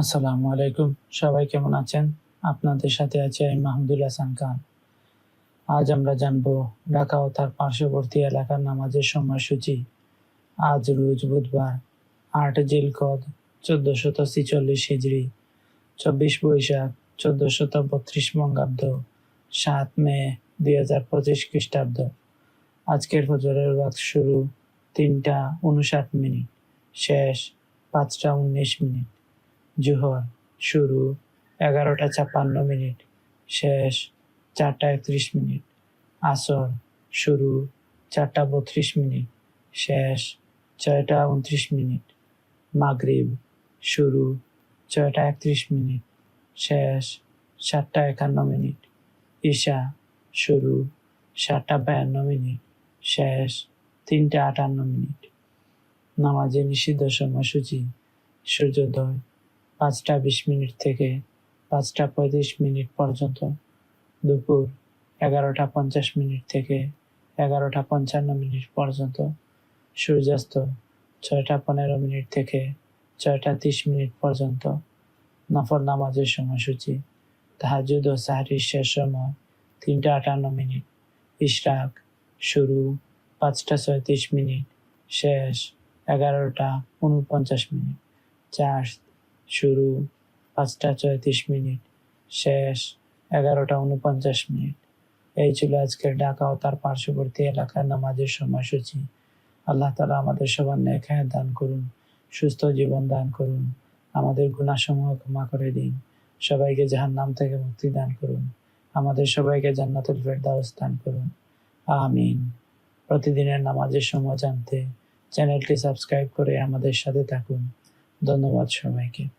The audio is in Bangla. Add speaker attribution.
Speaker 1: আসসালামু আলাইকুম। সবাই কেমন আছেন? আপনাদের সাথে আছে আমি মাহমুদুল হাসান খান। আজ আমরা জানব ঢাকা ও তার পার্শ্ববর্তী এলাকার নামাজের সময়সূচি। আজ রোজ বুধবার, আট জিলকদ, চোদ্দশত ছিচল্লিশ হিজড়ি, চব্বিশ বৈশাখ, চোদ্দশত বত্রিশ বঙ্গাব্দ, সাত মে দুই হাজার পঁচিশ খ্রিস্টাব্দ। আজকের ফজরের ওয়াক্ত শুরু তিনটা উনষাট মিনিট, শেষ পাঁচটা উনিশ মিনিট। জোহর, শুরু এগারোটা ছাপ্পান্ন মিনিট, শেষ চারটা একত্রিশ মিনিট, আসর, শুরু চারটা বত্রিশ মিনিট, শেষ ছয়টা উনত্রিশ মিনিট, মাগরিব, শুরু ছয়টা একত্রিশ মিনিট, শেষ সাতটা একান্ন মিনিট, ঈশা, শুরু সাতটা বায়ান্ন মিনিট, শেষ তিনটা আটান্ন মিনিট। নামাজে নিষিদ্ধ সময়সূচি, সূর্যোদয় পাঁচটা বিশ মিনিট থেকে পাঁচটা পঁয়ত্রিশ মিনিট পর্যন্ত। দুপুর এগারোটা পঞ্চাশ মিনিট থেকে এগারোটা পঞ্চান্ন মিনিট পর্যন্ত। সূর্যাস্ত ছয়টা পনেরো মিনিট থেকে ছয়টা তিরিশ মিনিট পর্যন্ত। নফর নামাজের সময়সূচি। তাহাজুদ ও সাহারির শেষ সময় তিনটা আটান্ন মিনিট। ইশরাক শুরু পাঁচটা ছয়ত্রিশ মিনিট, শেষ এগারোটা উনপঞ্চাশ মিনিট। চার শুরু পাঁচটা ছয়ত্রিশ মিনিট, শেষ এগারোটা উনপঞ্চাশ মিনিট। এই ছিল আজকের ঢাকা ও তার পার্শ্ববর্তী এলাকার নামাজের সময়সূচি। আল্লাহ তালা আমাদের সবার ন্যায় খায় দান করুন, সুস্থ জীবন দান করুন, আমাদের গুণাসমূহ ক্ষমা করে দিন। সবাইকে জাহান নাম থেকে মুক্তি দান করুন, আমাদের সবাইকে জান্নাতুল ফেরদাউস দান করুন। আমিন। প্রতিদিনের নামাজের সময় জানতে চ্যানেলটি সাবস্ক্রাইব করে আমাদের সাথে থাকুন। ধন্যবাদ সবাইকে।